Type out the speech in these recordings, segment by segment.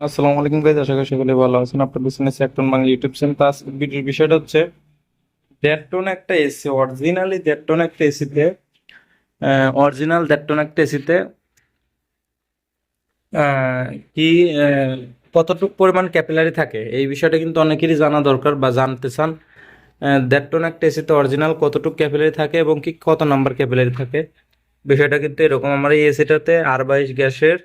আসসালামু আলাইকুম গাইজ আশা করি সকলে ভালো আছেন। আপনার বিজনেস একটন বাংলা ইউটিউব চ্যানেল তো আজকের ভিডিওর বিষয়টা হচ্ছে দেড় টন একটা এসি অরিজিনালি দেড় টন একটা এসিতে অরিজিনাল দেড় টন একটা এসিতে কি কতটুকু পরিমাণ ক্যাপিলারি থাকে? এই বিষয়টা কিন্তু অনেকেরই জানা দরকার বা জানতে চান। দেড় টন একটা এসিতে অরিজিনাল কতটুকু ক্যাপিলারি থাকে এবং কি কত নাম্বার ক্যাপিলারি থাকে? বিষয়টা কিন্তু এরকম। আমার এই এসিটাতে আর বাইশ গ্যাসের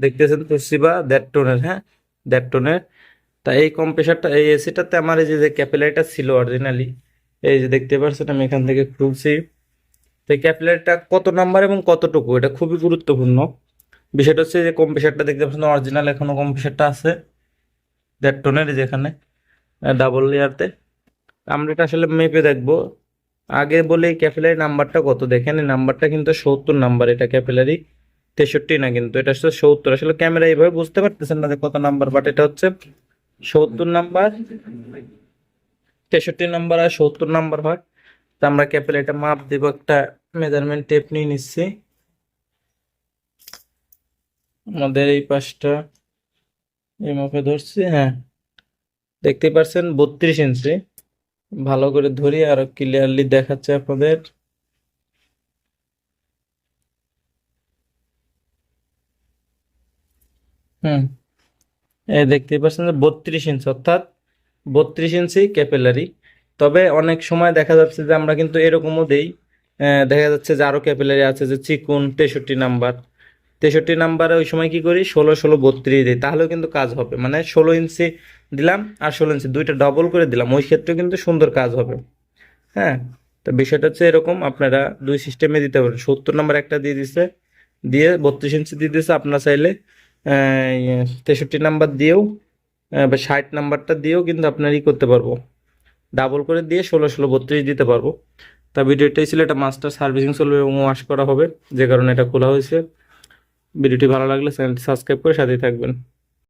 দেখতেছেন তোশিবা দ্যাট টনের হ্যাঁ? দেড় টনের তা এই কম্প্রেসারটা এই এসিটাতে আমার এই যে ক্যাপিলারিটা ছিল অরিজিনালি এই যে দেখতে পাচ্ছেন, আমি এখান থেকে খুলছি। তো ক্যাপিলারিটা কত নাম্বার এবং কতটুকু? এটা খুবই গুরুত্বপূর্ণ। বিষয়টা হচ্ছে যে কম্প্রেসারটা দেখতে পাচ্ছেন অরিজিনাল এখনও কম্প্রেসারটা আছে। দেড় টনের যেখানে ডাবল লেয়ারতে আমরা এটা আসলে মেপে দেখব। আগে বলে ক্যাপিলারি নাম্বারটা কত? দেখেন, এই নাম্বারটা কিন্তু সত্তর নাম্বার এটা ক্যাপিলারি তেষট্টি না কিন্তু, এটা হচ্ছে সত্তর। আসলে ক্যামেরা এইভাবে বুঝতে পারতেছেন না যে কত নাম্বার বাট এটা হচ্ছে সত্তর নাম্বার তেষট্টি নাম্বার আর সত্তর নাম্বার হয় তো আমরা ক্যাপেল এটা মাপ দিব, একটা মেজারমেন্ট টেপ নিয়ে নিচ্ছি। আমাদের এই পাশটা এই মাপে ধরছি হ্যাঁ। দেখতে পারছেন বত্রিশ ইঞ্চি ভালো করে ধরি, আরও ক্লিয়ারলি দেখাচ্ছে আপনাদের। হুম। এই দেখতে পাচ্ছেন যে বত্রিশ ইঞ্চি অর্থাৎ বত্রিশ ইঞ্চি ক্যাপিলারি তবে অনেক সময় দেখা যাচ্ছে যে আমরা কিন্তু এরকমও দেই দেখা যাচ্ছে যে আরও ক্যাপিলারি আছে যে চিকুন তেষট্টি নাম্বার। তেষট্টি নাম্বারে ওই সময় কি করি? ষোলো ষোলো, বত্রিশ দিই। তাহলেও কিন্তু কাজ হবে। মানে ষোলো ইঞ্চি দিলাম আর ষোলো ইঞ্চি দুইটা ডবল করে দিলাম। ওই ক্ষেত্রে কিন্তু সুন্দর কাজ হবে। হ্যাঁ? তো বিষয়টা হচ্ছে এরকম, আপনারা দুই সিস্টেমে দিতে পারেন। সত্তর নাম্বার একটা দিয়ে দিছে, দিয়ে বত্রিশ ইঞ্চি দিয়ে দিছে। আপনারা চাইলে তেষট্টি নাম্বার দিয়েও বা ষাট নাম্বারটা দিয়েও কিন্তু আপনার ই করতে পারব। ডাবল করে দিয়ে ষোলো ষোলো, বত্রিশ দিতে পারব। তা ভিডিওটাই ছিল এটা মাস্টার সার্ভিসিং চলবে এবং ওয়াশ করা হবে, যে কারণে এটা খোলা হয়েছে। ভিডিওটি ভালো লাগলে চ্যানেলটি সাবস্ক্রাইব করে সাথেই থাকবেন।